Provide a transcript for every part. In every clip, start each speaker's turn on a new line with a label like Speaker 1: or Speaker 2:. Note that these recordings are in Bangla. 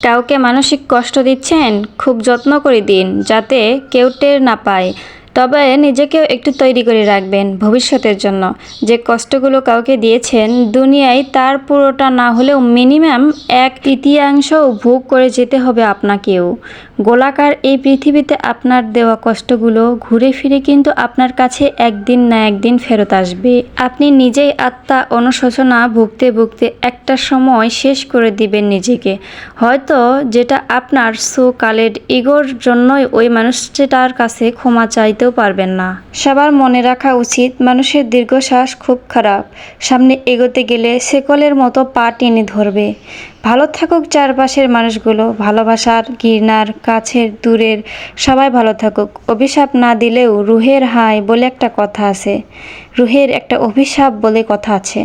Speaker 1: কাউকে মানসিক কষ্ট দিচ্ছেন খুব যত্ন করে দিন যাতে কেউ টের না পায়। তবে নিজেকেও একটু তৈরি করে রাখবেন ভবিষ্যতের জন্য। যে কষ্টগুলো কাউকে দিয়েছেন দুনিয়ায়, তার পুরোটা না হলেও মিনিমাম এক তৃতীয়াংশ ভোগ করে যেতে হবে আপনাকেও। গোলাকার এই পৃথিবীতে আপনার দেওয়া কষ্টগুলো ঘুরে ফিরে কিন্তু আপনার কাছে একদিন না একদিন ফেরত আসবে। আপনি নিজেই আত্মা অনুশোচনা ভুগতে ভুগতে একটা সময় শেষ করে দিবেন নিজেকে। হয়তো যেটা আপনার সো কালের ইগোর জন্যই ওই মানুষটার কাছে ক্ষমা চাইতেও পারবেন না। সবার মনে রাখা উচিত, মানুষের দীর্ঘশ্বাস খুব খারাপ। সামনে এগোতে গেলে সেকলের মতো পা টেনে ধরবে। ভালো থাকুক চারপাশের মানুষগুলো, ভালোবাসার, ঘৃণার, কাছের, দূরের, সবাই ভালো থাকুক। অভিশাপ না দিলেও রুহের হাই বলে একটা কথা আছে। রুহের একটা অভিশাপ বলে কথা আছে,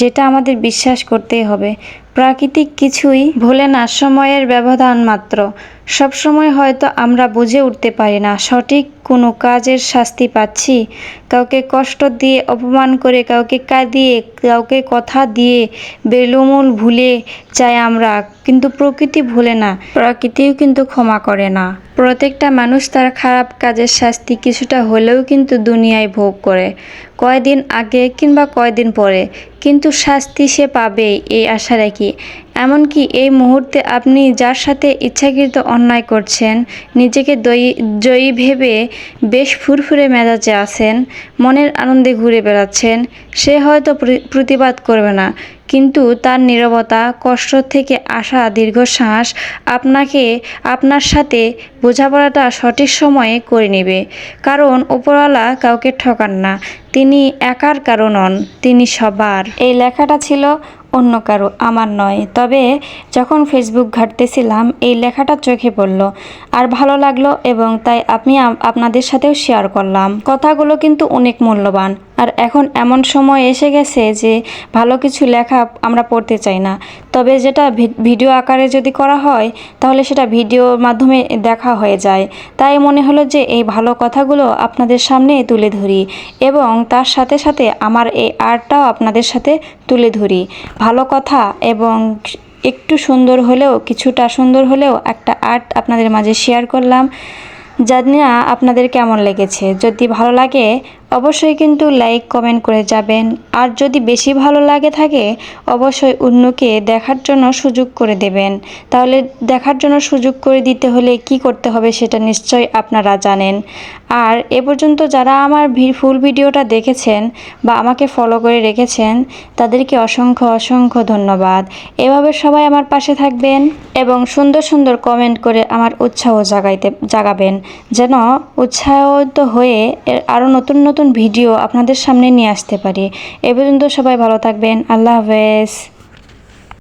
Speaker 1: যেটা আমাদের বিশ্বাস করতেই হবে। প্রাকৃতিক কিছুই ভোলে না, সময়ের ব্যবধান মাত্র। সবসময় হয়তো আমরা বুঝে উঠতে পারি না, সঠিক কোনো কাজের শাস্তি পাচ্ছি। কাউকে কষ্ট দিয়ে অপমান করে, কাউকে কাঁদিয়ে কাউকে কথা দিয়ে বেলুমুল ভুলে চাই আমরা, কিন্তু প্রকৃতি ভুলে না, প্রকৃতিও কিন্তু ক্ষমা করে না। প্রত্যেকটা মানুষ তার খারাপ কাজের শাস্তি কিছুটা হলেও কিন্তু দুনিয়ায় ভোগ করে। কয়দিন আগে কিংবা কয়দিন পরে, কিন্তু শাস্তি সে পাবে এই আশা রাখি। এমনকি এই মুহূর্তে আপনি যার সাথে ইচ্ছাকৃত অন্যায় করছেন, নিজেকে দয়ী, জয়ী ভেবে বেশ ফুরফুরে মেজাজে আছেন, মনের আনন্দে ঘুরে বেড়াচ্ছেন, সে হয়তো প্রতিবাদ করবে না। কিন্তু তার নীরবতা, কষ্ট থেকে আসা দীর্ঘশ্বাস আপনাকে, আপনার সাথে বোঝাপড়াটা সঠিক সময়ে করে নেবে। কারণ উপরওয়ালা কাউকে ঠকান না। তিনি একার কারও নন, তিনি সবার। এই লেখাটা ছিল অন্য কারও, আমার নয়। তবে যখন ফেসবুক ঘাঁটতেছিলাম, এই লেখাটা চোখে পড়ল। আর ভালো লাগল এবং তাই আমি আপনাদের সাথেও শেয়ার করলাম। কথাগুলো কিন্তু অনেক মূল্যবান। আর এখন এমন সময় এসে গেছে যে ভালো কিছু লেখা আমরা পড়তে চাই না। তবে যেটা ভিডিও আকারে যদি করা হয়, তাহলে সেটা ভিডিওর মাধ্যমে দেখা হয়ে যায়। তাই মনে হলো যে এই ভালো কথাগুলো আপনাদের সামনে তুলে ধরি এবং তার সাথে সাথে আমার এই আর্টটাও আপনাদের সাথে তুলে ধরি। ভালো কথা এবং একটু সুন্দর হলেও, কিছুটা সুন্দর হলেও একটা আর্ট আপনাদের মাঝে শেয়ার করলাম। জানি না আপনাদের কেমন লেগেছে। যদি ভালো লাগে অবশ্যই কিন্তু লাইক কমেন্ট করে যাবেন। আর যদি বেশি ভালো লাগে থাকে, অবশ্যই অন্যকে দেখার জন্য সুযোগ করে দেবেন। তাহলে দেখার জন্য সুযোগ করে দিতে হলে কি করতে হবে সেটা নিশ্চয়ই আপনারা জানেন। আর এ পর্যন্ত যারা আমার ফুল ভিডিওটা দেখেছেন বা আমাকে ফলো করে রেখেছেন, তাদেরকে অসংখ্য অসংখ্য ধন্যবাদ। এভাবে সবাই আমার পাশে থাকবেন এবং সুন্দর সুন্দর কমেন্ট করে আমার উৎসাহ জাগাইতে, জাগাবেন। যেন উৎসাহিত হয়ে আরও নতুন নতুন নতুন ভিডিও আপনাদের সামনে নিয়ে আসতে পারি। এ পর্যন্ত সবাই ভালো থাকবেন। আল্লাহ হাফেজ।